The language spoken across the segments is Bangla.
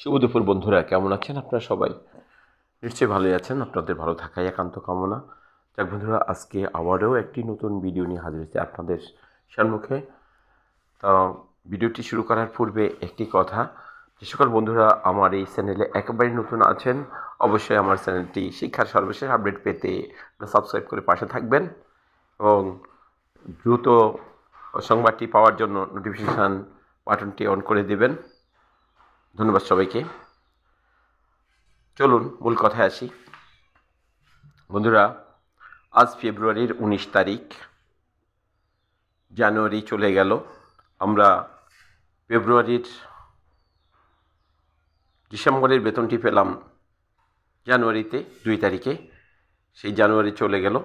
শুভ দুপুর বন্ধুরা, কেমন আছেন আপনারা সবাই? নিশ্চয়ই ভালোই আছেন, আপনাদের ভালো থাকাই একান্ত কামনা। যাক বন্ধুরা, আজকে আবারও একটি নতুন ভিডিও নিয়ে হাজির হয়েছে আপনাদের সম্মুখে। তা ভিডিওটি শুরু করার পূর্বে একটি কথা, যে সকল বন্ধুরা আমার এই চ্যানেলে একেবারে নতুন আছেন, অবশ্যই আমার চ্যানেলটি শিক্ষার সর্বশেষ আপডেট পেতে সাবস্ক্রাইব করে পাশে থাকবেন এবং দ্রুত সংবাদটি পাওয়ার জন্য নোটিফিকেশান বাটনটি অন করে দেবেন। ধন্যবাদ সবাইকে। চলুন, মূল কথায় আসি। বন্ধুরা, আজ ফেব্রুয়ারির উনিশ তারিখ। জানুয়ারি চলে গেল। আমরা ফেব্রুয়ারির ডিসেম্বরের বেতনটি পেলাম জানুয়ারিতে, দুই তারিখে। সেই জানুয়ারি চলে গেল।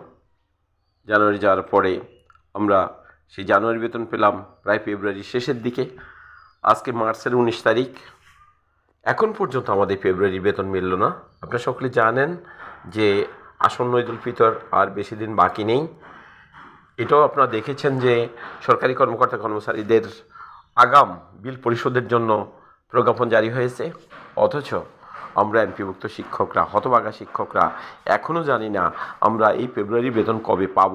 জানুয়ারি যাওয়ার পরে আমরা সেই জানুয়ারি বেতন পেলাম প্রায় ফেব্রুয়ারির শেষের দিকে। আজকে মার্চের উনিশ তারিখ। এখন পর্যন্ত আমাদের ফেব্রুয়ারি বেতন মিলল না। আপনারা সকলে জানেন যে আসন্ন ঈদুল ফিতর আর বেশি দিন বাকি নেই। এটাও আপনারা দেখেছেন যে সরকারি কর্মকর্তা কর্মচারীদের আগাম বিল পরিশোধের জন্য প্রজ্ঞাপন জারি হয়েছে। অথচ আমরা এমপিভুক্ত শিক্ষকরা, হতবাগা শিক্ষকরা এখনও জানি না আমরা এই ফেব্রুয়ারি বেতন কবে পাব।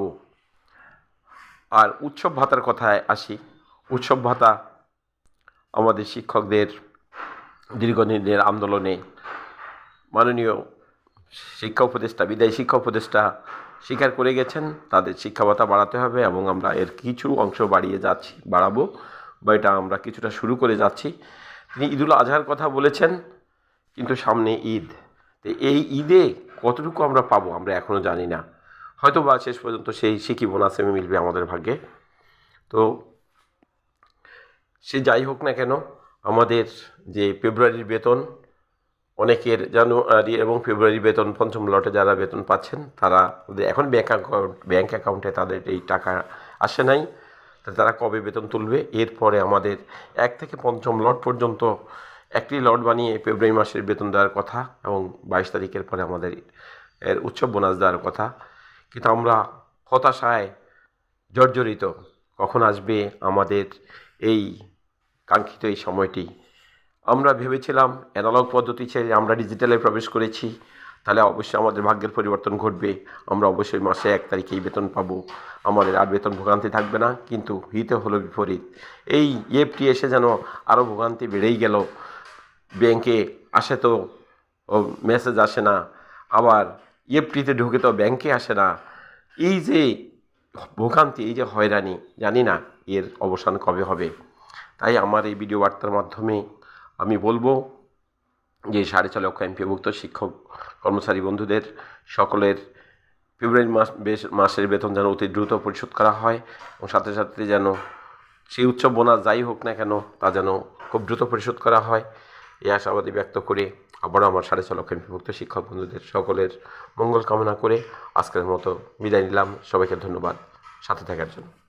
আর উৎসব ভাতার কথায় আসি। উৎসব ভাতা আমাদের শিক্ষকদের দীর্ঘদিনের আন্দোলনে মাননীয় শিক্ষা উপদেষ্টা, বিদায়ী শিক্ষা উপদেষ্টা স্বীকার করে গেছেন। তাদের শিক্ষা ভাতা বাড়াতে হবে এবং আমরা এর কিছু অংশ বাড়িয়ে যাচ্ছি, বাড়াবো বা এটা আমরা কিছুটা শুরু করে যাচ্ছি। তিনি ঈদুল আজহার কথা বলেছেন, কিন্তু সামনে ঈদ। তো এই ঈদে কতটুকু আমরা পাবো আমরা এখনও জানি না। হয়তো বা শেষ পর্যন্ত সেই শিকি বোনাসে মিলবে আমাদের ভাগ্যে। তো সে যাই হোক না কেন আমাদের যে ফেব্রুয়ারির বেতন, অনেকের জানুয়ারি এবং ফেব্রুয়ারি বেতন পঞ্চম লটে যারা বেতন পাচ্ছেন, তারা এখন ব্যাঙ্ক অ্যাকাউন্ট ব্যাঙ্ক অ্যাকাউন্টে তাদের এই টাকা আসে নাই। তারা কবে বেতন তুলবে? এরপরে আমাদের এক থেকে পঞ্চম লট পর্যন্ত একটি লট বানিয়ে ফেব্রুয়ারি মাসের বেতন দেওয়ার কথা এবং বাইশ তারিখের পরে আমাদের এর উৎসব বোনাস দেওয়ার কথা। কিন্তু আমরা হতাশায়, জর্জরিত, কখন আসবে আমাদের এই কাঙ্ক্ষিত এই সময়টি। আমরা ভেবেছিলাম অ্যানালগ পদ্ধতি ছেড়ে আমরা ডিজিটালে প্রবেশ করেছি। তাহলে অবশ্যই আমাদের ভাগ্যের পরিবর্তন ঘটবে। আমরা অবশ্যই মাসে এক তারিখেই বেতন পাবো। আমাদের আর বেতন ভোগান্তি থাকবে না, কিন্তু হিতে হলো বিপরীত। এই ইএফটি এসে যেন আরও ভোগান্তি বেড়েই গেল। ব্যাংকে আসে তো মেসেজ আসে না। আবার ইএফটিতে ঢুকে তো ব্যাংকে আসে না। এই যে ভোগান্তি, এই যে হয়রানি, জানি না এর অবসান কবে হবে। তাই আমার এই ভিডিও বার্তার মাধ্যমে আমি বলব যে সাড়ে ছ লক্ষ এমপিভুক্ত শিক্ষক, কর্মচারী বন্ধুদের সকলের ফেব্রুয়ারি মাস বেশ, মাসের বেতন যেন অতি দ্রুত পরিশোধ করা হয় এবং সাথে সাথে যেন সেই উৎসব বোনাস যাই হোক না কেন তা যেন খুব দ্রুত পরিশোধ করা হয়। এই আশাবাদী ব্যক্ত করে আবারও আমার সাড়ে ছ লক্ষ এমপিভুক্ত শিক্ষক বন্ধুদের সকলের মঙ্গল কামনা করে আজকের মতো বিদায় নিলাম। সবাইকে ধন্যবাদ। সাথে থাকার জন্য।